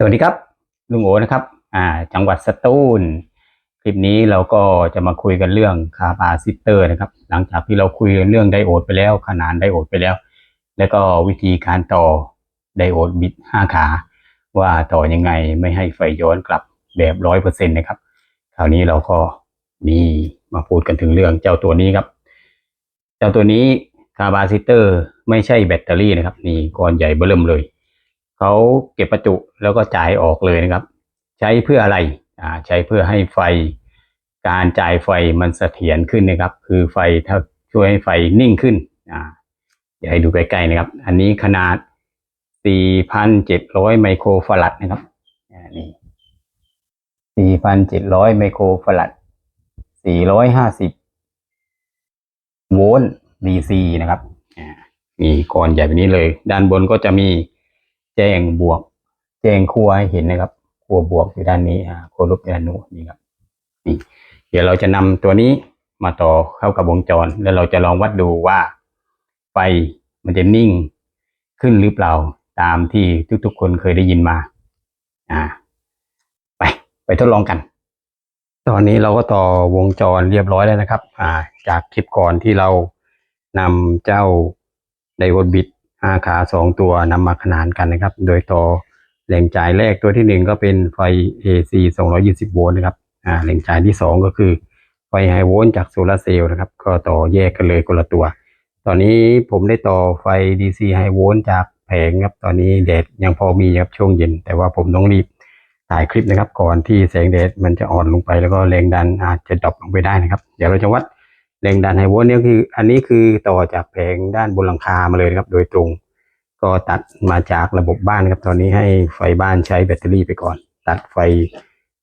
สวัสดีครับลุงโอนะครับ อ่า จังหวัดสตูล คลิปนี้เราก็จะมาคุยกันเรื่องคาปาซิเตอร์นะครับ หลังจากที่เราคุยเรื่องไดโอดไปแล้ว ขนานไดโอดไปแล้ว แล้วก็วิธีการต่อไดโอดบิดห้าขา ว่าต่อยังไงไม่ให้ไฟย้อนกลับแบบร้อยเปอร์เซ็นต์นะครับ คราวนี้เราก็นี่มาพูดกันถึงเรื่องเจ้าตัวนี้ครับ เจ้าตัวนี้คาปาซิเตอร์ไม่ใช่แบตเตอรี่นะครับ นี่ก้อนใหญ่เบิ่มเลย เขาเก็บประจุแล้วก็จ่ายออกเลยนะครับ ใช้เพื่ออะไรอ่าใช้เพื่อให้ไฟ การจ่ายไฟมันเสถียรขึ้นนะครับ คือไฟถ้าช่วยให้ไฟนิ่งขึ้นอ่าเดี๋ยวให้ดูใกล้ๆนะครับ อันนี้ขนาด 4,700 ไมโครฟารัดนะครับอ่านี่4,700 ไมโครฟารัด 450 โวลต์ DC นะครับอ่ามีก้อนใหญ่แบบนี้เลย ด้านบนก็จะมี แจงบวก แจ้งขั้วให้เห็นนะครับขั้วบวกอยู่ด้านนี้อ่าขั้วลบอยู่ด้านนู้นนี่ครับนี่เดี๋ยวเราจะนำตัวนี้มาต่อเข้ากับวงจร แล้วเราจะลองวัดดูว่าไฟมันจะนิ่งขึ้นหรือเปล่าตามที่ทุกๆคนเคยได้ยินมา อ่า ไป ไปทดลองกัน ตอนนี้เราก็ต่อวงจรเรียบร้อยแล้วนะครับ อ่า จากคลิปก่อนที่เรานำเจ้าไดโอดบิด ห้าขาสองตัวนำมาขนานกันนะครับ โดยต่อแหล่งจ่ายแรกตัวที่หนึ่งก็เป็นไฟ AC 220 โวลต์นะครับอ่าแหล่งจ่ายที่สองก็คือไฟไฮโวลต์จากโซลาร์เซลล์นะครับ ก็ต่อแยกกันเลยคนละตัว ตอนนี้ผมได้ต่อไฟ DC ไฮโวลต์จากแผงครับ ตอนนี้แดดยังพอมีครับช่วงเย็น แต่ว่าผมต้องรีบถ่ายคลิปนะครับ ก่อนที่แสงแดดมันจะอ่อนลงไปแล้วก็แรงดันอาจจะดรอปลงไปได้นะครับ เดี๋ยวเราจะวัด แรงดันไฮโวลต์เนี่ยคือ อันนี้คือต่อจากแผงด้านบนหลังคามาเลยนะครับโดยตรง ก็ตัดมาจากระบบบ้านครับ ตอนนี้ให้ไฟบ้านใช้แบตเตอรี่ไปก่อน ตัดไฟ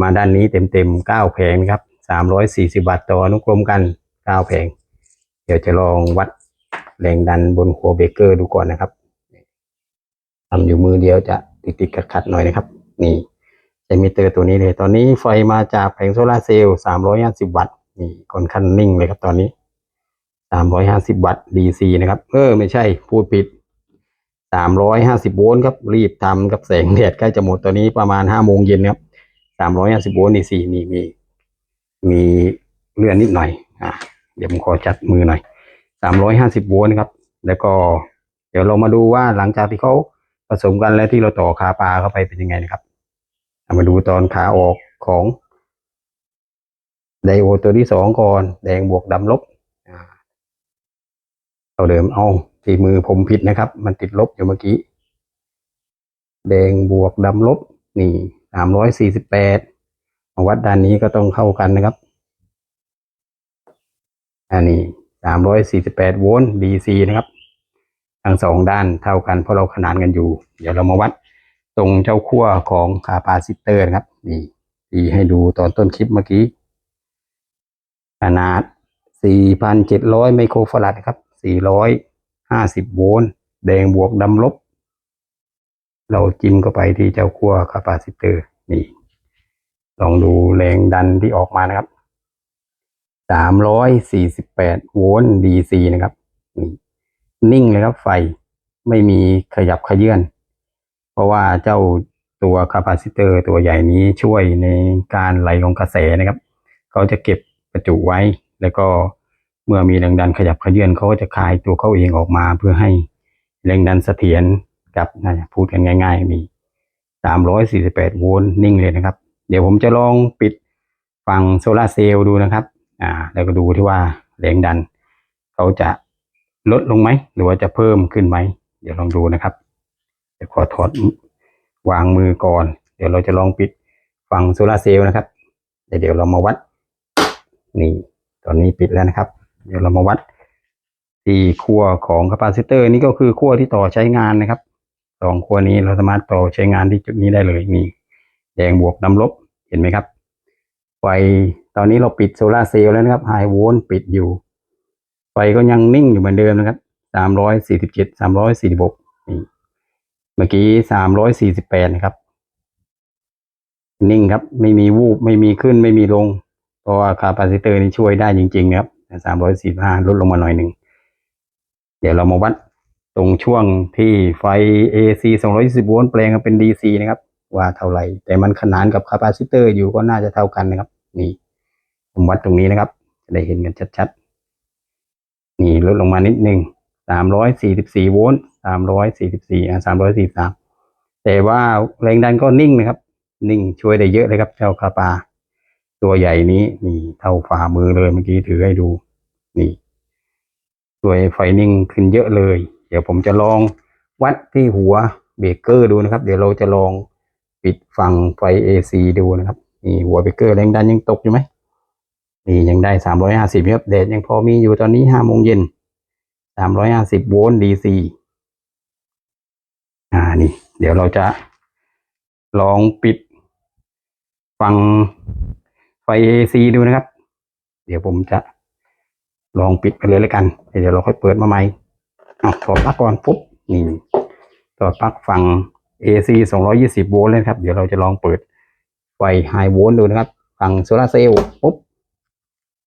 มาด้านนี้เต็มๆเก้าแผงนะครับสามร้อยสี่สิบวัตต์ต่ออนุกรมกันเก้าแผง เดี๋ยวจะลองวัดแรงดันบนหัวเบเกอร์ดูก่อนนะครับทำอยู่มือเดียวจะติดๆขัดๆหน่อยนะครับ นี่ใช้มิเตอร์ตัวนี้เลย ตอนนี้ไฟมาจากแผงโซลาเซลล์สามร้อยห้าสิบวัตต์ นี่ค่อนข้างนิ่งเลยครับตอนนี้สามร้อยห้าสิบวัตต์ DC นะครับ เออ ไม่ใช่พูดผิดสามร้อยห้าสิบโวลต์ครับ รีบทำกับแสงแดดใกล้จะหมดตอนนี้ประมาณห้าโมงเย็นครับสามร้อยห้าสิบโวลต์นี่สี่นี่มี มีเลื่อนนิดหน่อย อ่าเดี๋ยวผมขอจัดมือหน่อยสามร้อยห้าสิบโวลต์ครับ แล้วก็ เดี๋ยวเรามาดูว่าหลังจากที่เขาผสมกันแล้วที่เราต่อขาปลาเข้าไปเป็นยังไงนะครับมาดูตอนขาออกของ ไดโอดตัวที่สองก่อน แดงบวกดำลบอ่าเอาเดิมเอาที่มือผมผิดนะครับ มันติดลบอยู่เมื่อกี้ แดงบวกดำลบ นี่สามร้อยสี่สิบแปดมาวัดด้านนี้ก็ต้องเข้ากันนะครับ อันนี้สามร้อยสี่สิบแปดโวลต์ DC นะครับ ทั้งสองด้านเท่ากันเพราะเราขนานกันอยู่ เดี๋ยวเรามาวัดตรงเจ้าขั้วของคาปาซิเตอร์นะครับ นี่ที่ให้ดูตอนต้นคลิปเมื่อกี้ ขนาด 4,700 ไมโครฟารัดครับ 450 โวลต์ แดงบวกดำลบ เราจิ้มเข้าไปที่เจ้าขั้วคาปาซิเตอร์ นี่ ลองดูแรงดันที่ออกมานะครับ 348 โวลต์ DC นะครับนี่นิ่งเลยครับไฟ ไม่มีขยับขยื่น เพราะว่าเจ้าตัวคาปาซิเตอร์ตัวใหญ่นี้ช่วยในการไหลของกระแสนะครับ เขาจะเก็บ ประจุไว้ แล้วก็เมื่อมีแรงดันขยับเขยื่อนเขาก็จะคลายตัวเขาเองออกมา เพื่อให้แรงดันเสถียรกับนะพูดกันง่าย ๆ มี 348 โวลต์นิ่งเลยนะครับ เดี๋ยวผมจะลองปิดฝั่งโซลาเซลล์ดูนะครับ อ่า แล้วก็ดูที่ว่าแรงดันเขาจะลดลงไหม หรือว่าจะเพิ่มขึ้นไหม เดี๋ยวลองดูนะครับ เดี๋ยวขอถอดวางมือก่อน เดี๋ยวเราจะลองปิดฝั่งโซลาเซลล์นะครับ เดี๋ยวเรามาวัด นี่ตอนนี้ปิดแล้วนะครับ เดี๋ยวเรามาวัดที่ขั้วของคาปาซิเตอร์นี่ก็คือขั้วที่ต่อใช้งานนะครับสองขั้วนี้เราสามารถต่อใช้งานที่จุดนี้ได้เลยนี่แดงบวกดำลบเห็นไหมครับ ไฟตอนนี้เราปิดโซลาร์เซลล์แล้วนะครับไฮโวลต์ปิดอยู่ ไฟก็ยังนิ่งอยู่เหมือนเดิมนะครับสามร้อยสี่สิบเจ็ดสามร้อยสี่สิบหกนี่เมื่อกี้สามร้อยสี่สิบแปดนะครับ นิ่งครับ ไม่มีวูบไม่มีขึ้นไม่มีลง เพราะว่าคาปาซิเตอร์นี่ช่วยได้จริงๆนะครับสามร้อยสี่ห้าลดลงมาหน่อยหนึ่ง เดี๋ยวเรามาวัดตรงช่วงที่ไฟ AC 220โวลต์แปลงมาเป็น DC นะครับ ว่าเท่าไหร่ แต่มันขนานกับคาปาซิเตอร์อยู่ก็น่าจะเท่ากันนะครับ นี่ ผมวัดตรงนี้นะครับ จะได้เห็นกันชัดๆ นี่ลดลงมานิดนึงสามร้อยสี่สิบสี่โวลต์สามร้อยสี่าสามร้อยสี่สามแต่ว่าแรงดันก็นิ่งนะครับ นิ่งช่วยได้เยอะเลยครับเจ้าคาปา ตัวใหญ่นี้นี่เท่าฝ่ามือเลยเมื่อกี้ถือให้ดู นี่ตัวไฟนิ่งขึ้นเยอะเลย เดี๋ยวผมจะลองวัดที่หัวเบรกเกอร์ดูนะครับ เดี๋ยวเราจะลองปิดฝั่งไฟ AC ดูนะครับ นี่หัวเบรกเกอร์แรงดันยังตกอยู่ไหมนี่ยังได้สามร้อยห้าสิบครับเดทยังพอมีอยู่ตอนนี้ห้าโมงเย็นสามร้อยห้าสิบโวลต์ดีซีอ่านี่ เดี๋ยวเราจะลองปิดฟัง ไฟ AC ดูนะครับ เดี๋ยวผมจะลองปิดไปเลยแล้วกัน เดี๋ยวเราค่อยเปิดมาใหม่เอาถอดปลั๊กก่อนปุ๊บนี่ถอดปลั๊กฟัง AC 220 โวลต์เลยครับ เดี๋ยวเราจะลองเปิดไฟไฮโวลต์ดูนะครับฟังโซลาเซลล์ปุ๊บ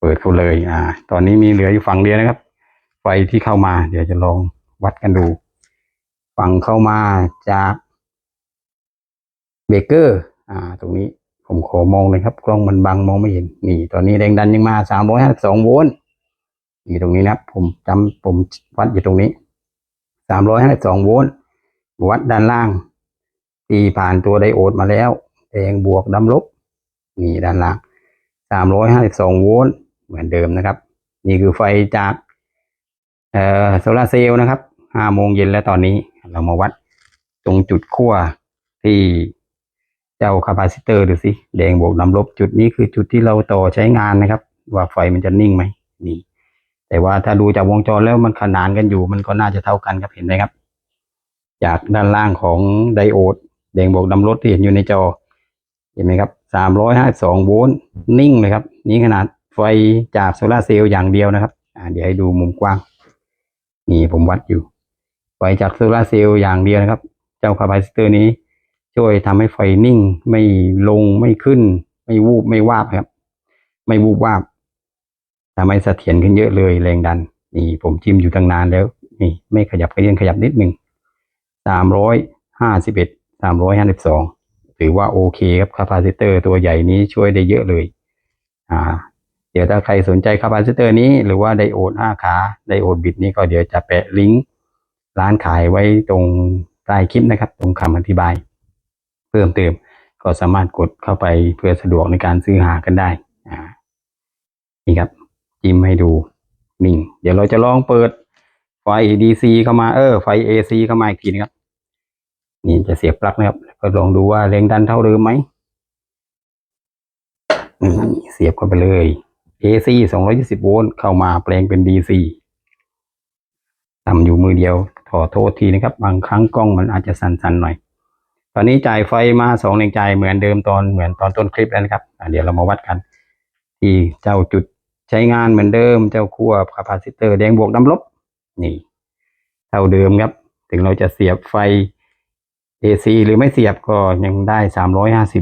เปิดเขาเลย อ่า ตอนนี้มีเหลืออยู่ฝั่งเดียวนะครับ ไฟที่เข้ามา เดี๋ยวจะลองวัดกันดู ฝั่งเข้ามาจากเบเกอร์ อ่า ตรงนี้ ผมขอมองหน่อยครับ กล้องมันบังมองไม่เห็น นี่ ตอนนี้แรงดันยังมา352โวลต์นี่ตรงนี้นะครับ ผมจำผมวัดอยู่ตรงนี้352โวลต์วัดด้านล่าง ตีผ่านตัวไดโอดมาแล้วแดงบวกดำลบนี่ด้านล่าง352โวลต์เหมือนเดิมนะครับ นี่คือไฟจากเอ่อโซลาเซลล์นะครับ5โมงเย็นแล้วตอนนี้เรามาวัดตรงจุดขั้วที่ เจ้าคาปาซิเตอร์ดูสิแดงบวกดำลบจุดนี้คือจุดที่เราต่อใช้งานนะครับ ว่าไฟมันจะนิ่งไหมนี่แต่ว่าถ้าดูจากวงจรแล้วมันขนานกันอยู่ มันก็น่าจะเท่ากันครับเห็นไหมครับ จากด้านล่างของไดโอด แดงบวกดำลบที่เห็นอยู่ในจอ เห็นไหมครับ352โวลต์นิ่งเลยครับ นี่ขนาดไฟจากโซลาเซลล์อย่างเดียวนะครับเดี๋ยวให้ดูมุมกว้าง นี่ผมวัดอยู่ ไฟจากโซลาเซลล์อย่างเดียวนะครับ เจ้าคาปาซิเตอร์นี้ ช่วยทำให้ไฟนิ่ง ไม่ลงไม่ขึ้น ไม่วูบไม่วาบครับ ไม่วูบวาบทำให้เสถียรขึ้นเยอะเลยแรงดัน นี่ผมจิ้มอยู่ตั้งนานแล้ว นี่ ไม่ขยับขยื่นขยับนิดหนึ่งสามร้อยห้าสิบเอ็ดสามร้อยห้าสิบสองถือว่าโอเคครับคาปาซิเตอร์ตัวใหญ่นี้ช่วยได้เยอะเลย อ่า เดี๋ยวถ้าใครสนใจคาปาซิเตอร์นี้หรือว่าไดโอด5ขาไดโอดบิดนี้ก็เดี๋ยวจะแปะลิงก์ร้านขายไว้ตรงใต้คลิปนะครับ ตรงคำอธิบาย เพิ่มเติม ก็สามารถกดเข้าไปเพื่อสะดวกในการซื้อหากันได้นี่ครับจิ้มให้ดูนิ่ง เดี๋ยวเราจะลองเปิดไฟ DC เข้ามาเออไฟ AC เข้ามาอีกทีนะครับ นี่จะเสียบปลั๊กนะครับแล้วก็ลองดูว่าแรงดันเท่าเดิมไหมนี่เสียบเข้าไปเลย AC 220 โวลต์เข้ามาแปลงเป็น DC ทำอยู่มือเดียวขอโทษทีนะครับ บางครั้งกล้องมันอาจจะสั่นๆหน่อย อนนี้จ่ายไฟมาสองแรงจ่ายเหมือนเดิมตอนเหมือนตอนต้นคลิปแล้วนะครับเดี๋ยวเรามาวัดกัน ที่เจ้าจุดใช้งานเหมือนเดิม เจ้าขั้วคาปาซิเตอร์แดงบวกดำลบ นี่ เท่าเดิมครับ ถึงเราจะเสียบไฟ AC หรือไม่เสียบก็ยังได้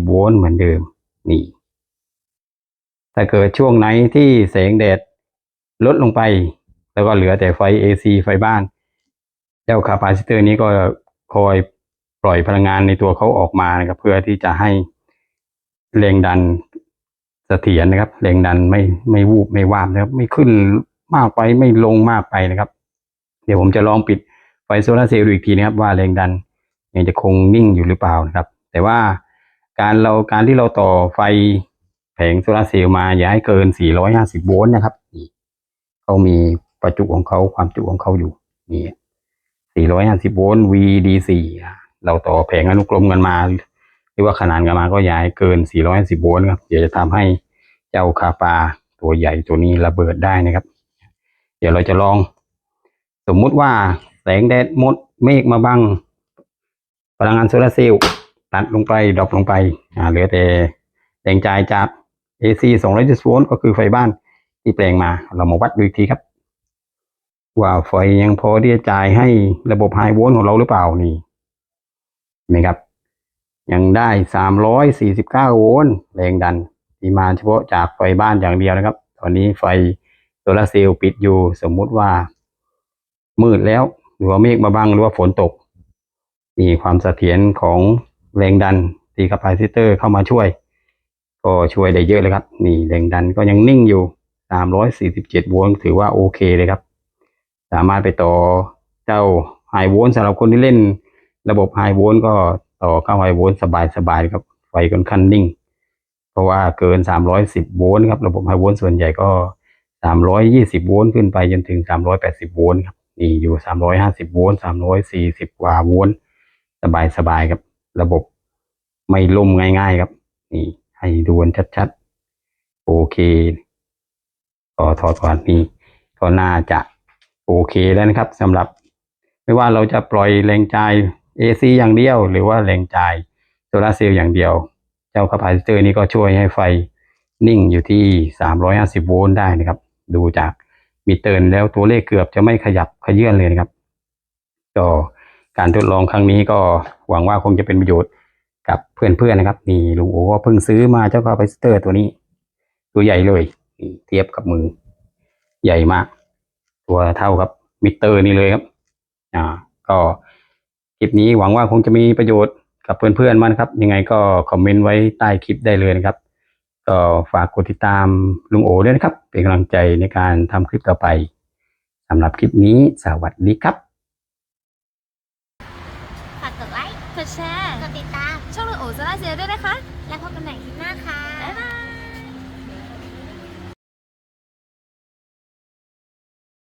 350โวลต์เหมือนเดิม นี่ ถ้าเกิดช่วงไหนที่แสงแดดลดลงไป แล้วก็เหลือแต่ไฟ AC ไฟบ้าน เจ้าคาปาซิเตอร์นี้ก็คอย ปล่อยพลังงานในตัวเขาออกมานะครับ เพื่อที่จะให้แรงดันเสถียรนะครับแรงดันไม่ไม่วูบไม่วาบนะครับ ไม่ขึ้นมากไปไม่ลงมากไปนะครับ เดี๋ยวผมจะลองปิดไฟโซลาร์เซลล์ดูอีกทีนะครับ ว่าแรงดันยังจะคงนิ่งอยู่หรือเปล่านะครับ แต่ว่าการเราการที่เราต่อไฟแผงโซลาเซลล์มาอย่าให้เกิน 450 โวลต์นะครับเขามีประจุของเขาความจุของเขาอยู่นี่450 โวลต์ VDC อะ เราต่อแผงอนุกรมกันมา หรือว่าขนานกันมาก็ย่าให้เกิน450โวลต์ครับเดี๋ยวจะทำให้เจ้าคาปาตัวใหญ่ตัวนี้ระเบิดได้นะครับ เดี๋ยวเราจะลอง สมมุติว่าแสงแดดมดเมฆมาบังพลังงานโซลาร์เซลล์ตัดลงไปดรอปลงไปอ่าเหลือแต่แรงจ่ายจาก AC 220โวลต์ก็คือไฟบ้านที่แปลงมาเรามาวัดดูอีกทีครับ ว่าไฟยังพอที่จะจ่ายให้ระบบไฮโวลต์ของเราหรือเปล่านี่ นะครับ ยังได้ 349 โวลต์แรงดันที่มาเฉพาะจากไฟบ้านอย่างเดียวนะครับ ตอนนี้ไฟโซลาเซลล์ปิดอยู่สมมุติว่า มืดแล้ว หรือว่าเมฆมาบังหรือว่าฝนตกมีความเสถียรของแรงดันตีคาปาซิเตอร์เข้ามาช่วย ก็ช่วยได้เยอะเลยครับ นี่แรงดันก็ยังนิ่งอยู่ 347 โวลต์ถือว่าโอเคเลยครับ สามารถไปต่อเจ้าไฮโวลต์สำหรับคนที่เล่น ระบบไฮโวลต์ก็ต่อเข้าไฮโวลต์สบายๆครับ ไฟค่อนข้างนิ่ง เพราะว่าเกิน 310 โวลต์ครับ ระบบไฮโวลต์ส่วนใหญ่ก็ 320 โวลต์ขึ้นไปจนถึง 380 โวลต์ครับนี่อยู่ 350 โวลต์340 กว่าโวลต์สบายๆครับ ระบบไม่ล่มง่าย ๆ ครับ นี่ ให้ดูกันชัดๆ โอเคก็ถอดก่อนนี่ก็น่าจะโอเคแล้วนะครับสำหรับ ไม่ว่าเราจะปล่อยแรงจ่าย AC อย่างเดียว หรือว่าแรงจ่ายโซลาเซลล์อย่างเดียว เจ้าคาปาซิเตอร์นี้ก็ช่วยให้ไฟนิ่งอยู่ที่ 350 โวลต์ได้นะครับ ดูจากมิเตอร์แล้วตัวเลขเกือบจะไม่ขยับขยื่นเลยนะครับก็การทดลองครั้งนี้ก็หวังว่าคงจะเป็นประโยชน์กับเพื่อนๆนะครับนี่ลุงโอก็เพิ่งซื้อมาเจ้าคาปาซิเตอร์ตัวนี้ ตัวใหญ่เลยเทียบกับมือ ใหญ่มาก ตัวเท่ากับมิเตอร์นี่เลยครับ อ่า ก็ คลิปนี้หวังว่าคงจะมีประโยชน์กับเพื่อนๆมันครับ ยังไงก็คอมเมนต์ไว้ใต้คลิปได้เลยนะครับ ก็ฝากกดติดตามลุงโอด้วยนะครับ เป็นกำลังใจในการทำคลิปต่อไปสำหรับคลิปนี้สวัสดีครับ